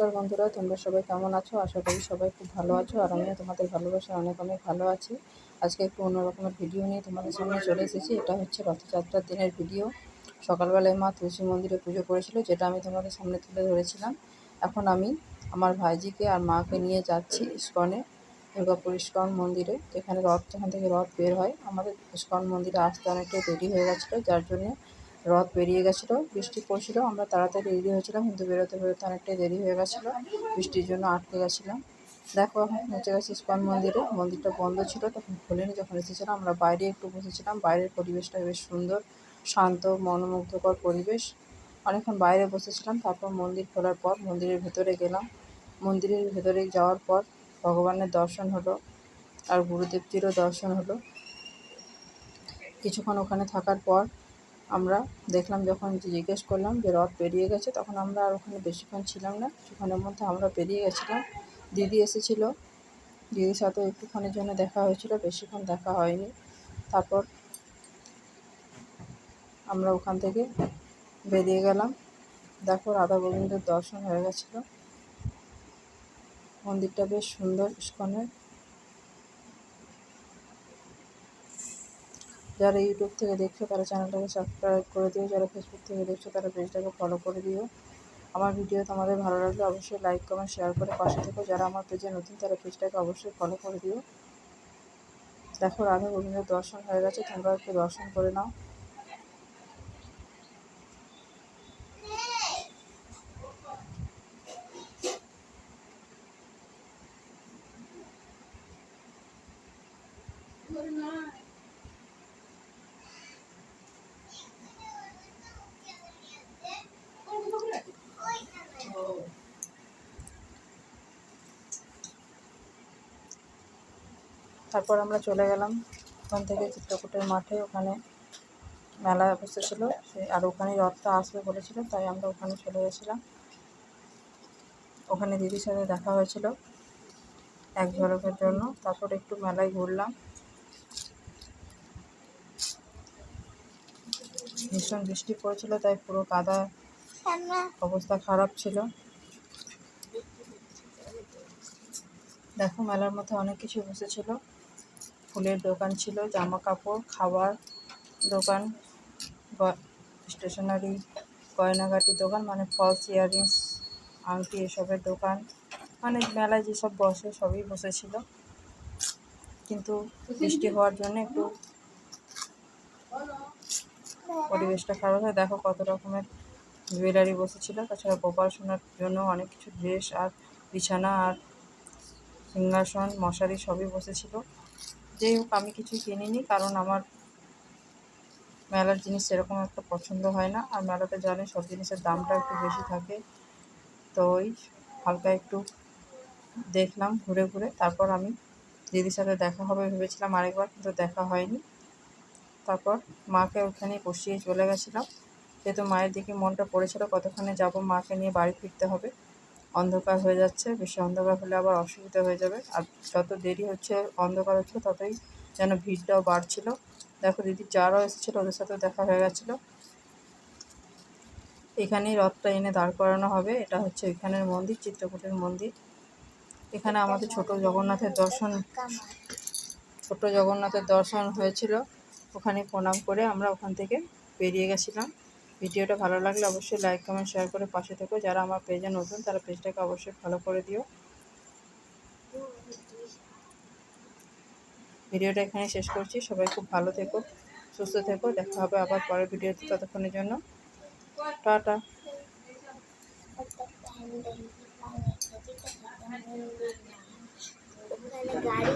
নমস্কার বন্ধুরা, তোমরা সবাই কেমন আছো? আশা করি সবাই খুব ভালো আছো, আর আমিও তোমাদের ভালোবাসা অনেক অনেক ভালো আছি। আজকে একটু অন্যরকমের ভিডিও নিয়ে তোমাদের সামনে চলে এসেছি। এটা হচ্ছে রথযাত্রার দিনের ভিডিও সকালবেলায় মা তুলসী মন্দিরে পুজো করেছিল, যেটা আমি তোমাদের সামনে তুলে ধরেছিলাম। এখন আমি আমার ভাইজিকে আর মাকে নিয়ে যাচ্ছি ইস্কনে, দুর্গাপুর ইস্কন মন্দিরে। যেখানে রথ, যেখান থেকে রথ বের হয়। আমাদের ইস্কন মন্দিরে আসতে অনেকটাই দেরি হয়ে গেছিল, যার জন্যে রথ বেরিয়ে গেছিল, বৃষ্টি পড়ছিল, আমরা তাড়াতাড়ি রেডি হয়েছিলাম, কিন্তু বেরোতে বেরোতে অনেকটাই দেরি হয়ে গেছিল, বৃষ্টির জন্য আটকে গেছিলাম। দেখো, এখন পৌঁছে গেছি ইস্কন মন্দিরে, মন্দিরটা বন্ধ ছিল, তখন খোলেনি, যখন এসেছিলাম আমরা বাইরে একটু বসেছিলাম, বাইরের পরিবেশটা বেশ সুন্দর, শান্ত, মনোমুগ্ধকর পরিবেশ। অনেকক্ষণ বাইরে বসেছিলাম, তারপর মন্দির খোলার পর মন্দিরের ভেতরে গেলাম। মন্দিরের ভেতরে যাওয়ার পর ভগবানের দর্শন হলো, আর গুরুদেবজিরও দর্শন হলো। কিছুক্ষণ ওখানে থাকার পর আমরা দেখলাম যখন জিজ্ঞেস করলাম যে রথ পেরিয়ে গেছে, তখন আমরা আর ওখানে বেশিক্ষণ ছিলাম না। কিছুক্ষণের মধ্যে আমরা পেরিয়ে গেছিলাম। দিদি এসেছিল। দিদির সাথেও একটুক্ষণের জন্য দেখা হয়েছিল, বেশিক্ষণ দেখা হয়নি। তারপর আমরা ওখান থেকে বেরিয়ে গেলাম। দেখো রাধা গোবিন্দের দর্শন হয়ে গেছিল। মন্দিরটা বেশ সুন্দর, ইস্কনের। যারা ইউটিউব থেকে দেখছ, তারা চ্যানেলটাকে সাবস্ক্রাইব করে দিও। যারা ফেসবুক থেকে দেখছ, তারা পেজটাকে ফলো করে দিও। আমার ভিডিও তোমাদের ভালো লাগলে অবশ্যই লাইক কমেন্ট শেয়ার করে পাশে থেকো। যারা আমার পেজে নতুন, তারা পেজটাকে অবশ্যই ফলো করে দিও। দেখো, রাধা গোবিন্দের দর্শন হয়ে গেছে। তোমরা একটু দর্শন করে নাও। তারপর আমরা চলে গেলাম ওখান থেকে চিত্রকূটের মাঠে। ওখানে মেলা বসেছিলো সে আর ওখানে রথটা আসবে বলেছিল, তাই আমরা ওখানে চলে গেছিলাম। ওখানে দিদির সাথে দেখা হয়েছিল এক ঝলকের জন্য। তারপর একটু মেলায় ঘুরলাম। ভীষণ বৃষ্টি পড়েছিল, তাই পুরো কাদা অবস্থা খারাপ ছিল। দেখো মেলার মধ্যে অনেক কিছু বসেছিল। ফুলের দোকান ছিল জামা কাপড় খাবার দোকান স্টেশনারি গয়নাগাটির দোকান মানে ফলস ইয়াররিংস আংটি এসবের দোকান মানে মেলায় যেসব বসে সবই বসেছিল। কিন্তু বৃষ্টি হওয়ার জন্য একটু পরিবেশটা খারাপ হয়। দেখো কত রকমের জুয়েলারি বসেছিল, তাছাড়া গোপাল সোনার জন্য অনেক কিছু ড্রেস আর বিছানা আর সিংহাসন, মশারি সবই বসেছিল। যাই হোক, আমি কিছু কিনিনি কারণ আমার মেলার জিনিস সেরকম একটা পছন্দ হয় না। আর মেলাতে জানে সব জিনিসের দামটা একটু বেশি থাকে। তো ওই হালকা একটু দেখলাম ঘুরে ঘুরে। তারপর আমি দিদির সাথে দেখা হবে ভেবেছিলাম আরেকবার, কিন্তু দেখা হয়নি। তারপর মাকে ওখানে বসিয়ে চলে গেছিলাম। যেহেতু মায়ের দিকে মনটা পড়েছিল কতক্ষণে যাব মাকে নিয়ে বাড়ি ফিরতে হবে। অন্ধকার হয়ে যাচ্ছে, বেশি অন্ধকার হলে আবার অসুবিধা হয়ে যাবে। আর যত দেরি হচ্ছে অন্ধকার হচ্ছে, ততই যেন ভিড়টাও বাড়ছিল। দেখো দিদি যারাও এসেছিল, ওদের সাথেও দেখা হয়ে গেছিল। এখানেই রথটা এনে দাঁড় করানো হবে। এটা হচ্ছে এখানের মন্দির, চিত্রকূটের মন্দির। এখানে আমাদের ছোট জগন্নাথের দর্শন, ছোট জগন্নাথের দর্শন হয়েছিল। ওখানে প্রণাম করে আমরা ওখান থেকে বেরিয়ে গেছিলাম। ভিডিওটা ভালো লাগলে অবশ্যই লাইক কমেন্ট শেয়ার করে পাশে থেকো। যারা আমার পেজে নতুন, তারা পেজটাকে অবশ্যই ফলো করে দিও। ভিডিওটা এখানে শেষ করছি। সবাই খুব ভালো থেকো, সুস্থ থেকো। দেখা হবে আবার পরের ভিডিওতে ততক্ষণের জন্য। টাটা। গাড়ি